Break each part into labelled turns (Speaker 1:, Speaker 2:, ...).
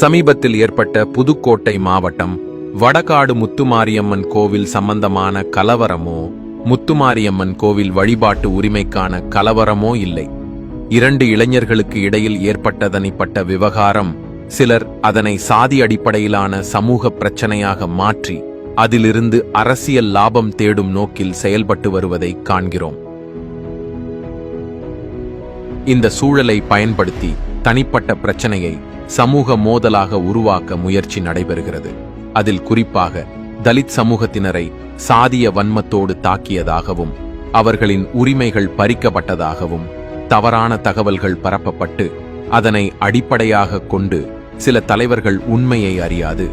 Speaker 1: சமீபத்தில் ஏற்பட்ட புதுக்கோட்டை மாவட்டம் வடகாடு முத்துமாரியம்மன் கோவில் சம்பந்தமான கலவரமோ முத்துமாரியம்மன் கோவில் வழிபாட்டு உரிமைக்கான கலவரமோ இல்லை. இரண்டு இளைஞர்களுக்கு இடையில் ஏற்பட்டதனிப்பட்ட விவகாரம் சிலர் அதனை சாதி அடிப்படையிலான சமூக பிரச்சனையாக மாற்றி அதிலிருந்து அரசியல் லாபம் தேடும் நோக்கில் செயல்பட்டு வருவதை காண்கிறோம். இந்த சூழலை பயன்படுத்தி தனிப்பட்ட பிரச்சனையை சமூக மோதலாக உருவாக்க முயற்சி நடைபெறுகிறது. அதில் குறிப்பாக தலித் சமூகத்தினரை சாதிய வன்மத்தோடு தாக்கியதாகவும் அவர்களின் உரிமைகள் பறிக்கப்பட்டதாகவும் தவறான தகவல்கள் பரப்பப்பட்டு அதனை அடிப்படையாக கொண்டு சில தலைவர்கள் உண்மையை அறியாது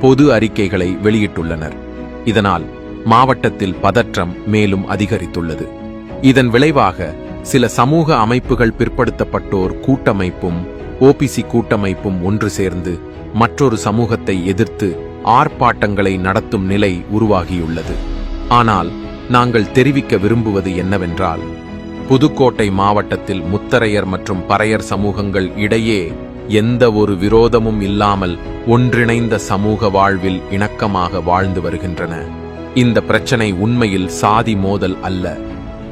Speaker 1: பொது அறிக்கைகளை வெளியிட்டுள்ளனர். இதனால் மாவட்டத்தில் பதற்றம் மேலும் அதிகரித்துள்ளது. இதன் விளைவாக சில சமூக அமைப்புகள் பிற்படுத்தப்பட்டோர் கூட்டமைப்பும் ஓபிசி கூட்டமைப்பும் ஒன்று சேர்ந்து மற்றொரு சமூகத்தை எதிர்த்து ஆர்ப்பாட்டங்களை நடத்தும் நிலை உருவாகியுள்ளது. ஆனால் நாங்கள் தெரிவிக்க விரும்புவது என்னவென்றால் புதுக்கோட்டை மாவட்டத்தில் முத்தரையர் மற்றும் பறையர் சமூகங்கள் இடையே எந்த ஒரு விரோதமும் இல்லாமல் ஒன்றிணைந்த சமூக வாழ்வில் இணக்கமாக வாழ்ந்து வருகின்றன. இந்த பிரச்சனை உண்மையில் சாதி மோதல் அல்ல.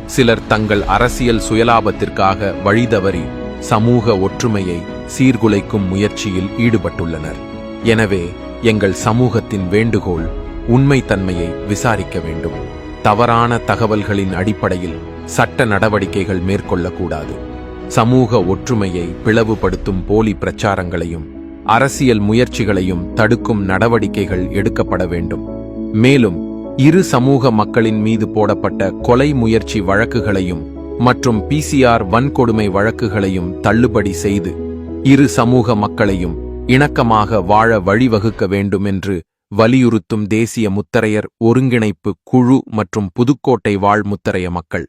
Speaker 1: சிலர் தங்கள் அரசியல் சுயலாபத்திற்காக வழிதவறி சமூக ஒற்றுமையை சீர்குலைக்கும் முயற்சியில் ஈடுபட்டுள்ளனர். எனவே எங்கள் சமூகத்தின் வேண்டுகோள் உண்மைத்தன்மையை விசாரிக்க வேண்டும். தவறான தகவல்களின் அடிப்படையில் சட்ட நடவடிக்கைகள் மேற்கொள்ளக்கூடாது. சமூக ஒற்றுமையை பிளவுபடுத்தும் போலி பிரச்சாரங்களையும் அரசியல் முயற்சிகளையும் தடுக்கும் நடவடிக்கைகள் எடுக்கப்பட வேண்டும். மேலும் இரு சமூக மக்களின் மீது போடப்பட்ட கொலை முயற்சி வழக்குகளையும் மற்றும் பிசிஆர் வன்கொடுமை வழக்குகளையும் தள்ளுபடி செய்து இரு சமூக மக்களையும் இணக்கமாக வாழ வழிவகுக்க வேண்டும் என்று வலியுறுத்தும் தேசிய முத்தரையர் ஒருங்கிணைப்பு குழு மற்றும் புதுக்கோட்டை வாழ் முத்தரைய மக்கள்.